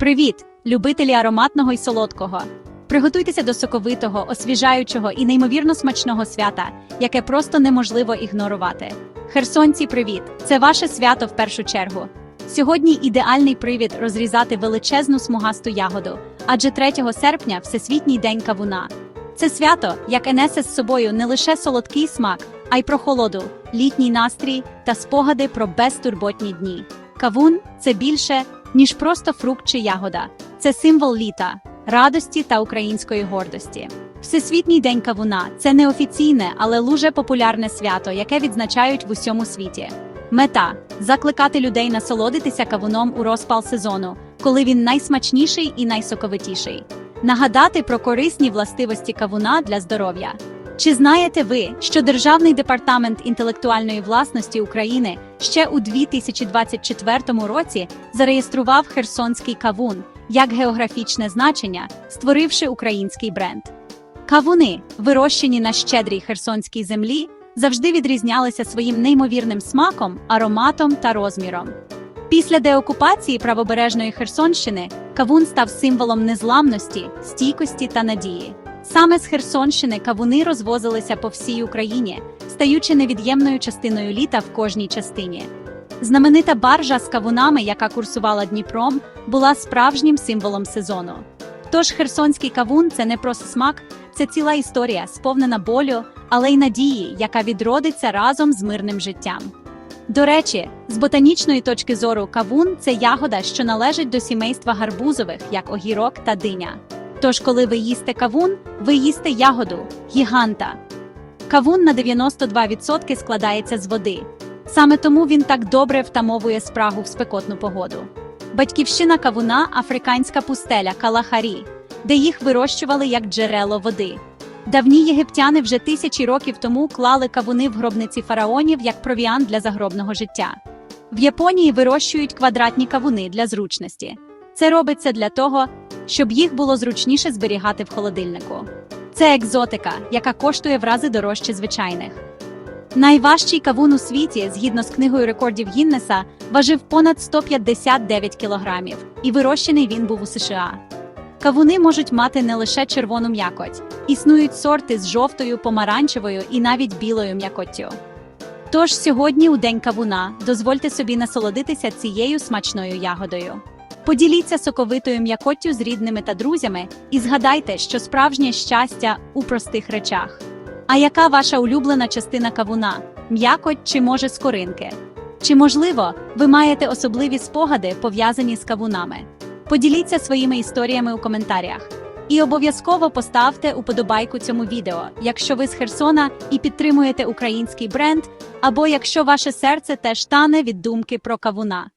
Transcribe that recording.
Привіт, любителі ароматного і солодкого. Приготуйтеся до соковитого, освіжаючого і неймовірно смачного свята, яке просто неможливо ігнорувати. Херсонці, привіт! Це ваше свято в першу чергу. Сьогодні ідеальний привід розрізати величезну смугасту ягоду, адже 3 серпня Всесвітній день кавуна. Це свято, яке несе з собою не лише солодкий смак, а й прохолоду, літній настрій та спогади про безтурботні дні. Кавун це більше, ніж просто фрукт чи ягода. Це символ літа, радості та української гордості. Всесвітній день кавуна це неофіційне, але дуже популярне свято, яке відзначають в усьому світі. Мета закликати людей насолодитися кавуном у розпал сезону, коли він найсмачніший і найсоковитіший. Нагадати про корисні властивості кавуна для здоров'я. Чи знаєте ви, що Державний департамент інтелектуальної власності України ще у 2024 році зареєстрував херсонський кавун як географічне значення, створивши український бренд? Кавуни, вирощені на щедрій херсонській землі, завжди відрізнялися своїм неймовірним смаком, ароматом та розміром. Після деокупації правобережної Херсонщини кавун став символом незламності, стійкості та надії. Саме з Херсонщини кавуни розвозилися по всій Україні, стаючи невід'ємною частиною літа в кожній частині. Знаменита баржа з кавунами, яка курсувала Дніпром, була справжнім символом сезону. Тож херсонський кавун це не просто смак, це ціла історія, сповнена болю, але й надії, яка відродиться разом з мирним життям. До речі, з ботанічної точки зору кавун це ягода, що належить до сімейства гарбузових, як огірок та диня. Тож, коли ви їсте кавун, ви їсте ягоду гіганта. Кавун на 92% складається з води. Саме тому він так добре втамовує спрагу в спекотну погоду. Батьківщина кавуна африканська пустеля Калахарі, де їх вирощували як джерело води. Давні єгиптяни вже тисячі років тому клали кавуни в гробниці фараонів як провіант для загробного життя. В Японії вирощують квадратні кавуни для зручності. Це робиться для того, щоб їх було зручніше зберігати в холодильнику. Це екзотика, яка коштує в рази дорожче звичайних. Найважчий кавун у світі, згідно з книгою рекордів Гіннеса, важив понад 159 кілограмів, і вирощений він був у США. Кавуни можуть мати не лише червону м'якоть, існують сорти з жовтою, помаранчевою і навіть білою м'якоттю. Тож сьогодні, у день кавуна, дозвольте собі насолодитися цією смачною ягодою. Поділіться соковитою м'якоттю з рідними та друзями і згадайте, що справжнє щастя у простих речах. А яка ваша улюблена частина кавуна? М'якоть чи може скоринки? Чи можливо, ви маєте особливі спогади, пов'язані з кавунами? Поділіться своїми історіями у коментарях. І обов'язково поставте уподобайку цьому відео, якщо ви з Херсона і підтримуєте український бренд, або якщо ваше серце теж тане від думки про кавуна.